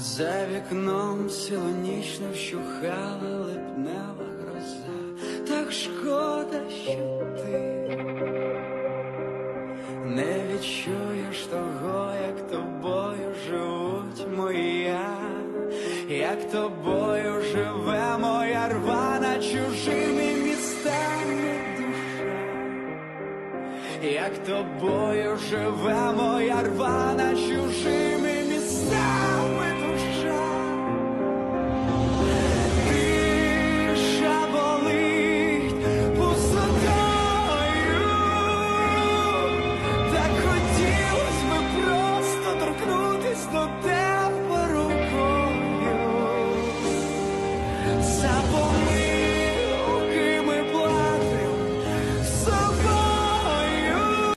За вікном силонічно вщухала липнева гроза, так шкода, що ти не відчуєш того, як тобою живуть моя, як тобою живе моя рвана чужими містами душа, як тобою живе моя рвана чужими. Stop on me.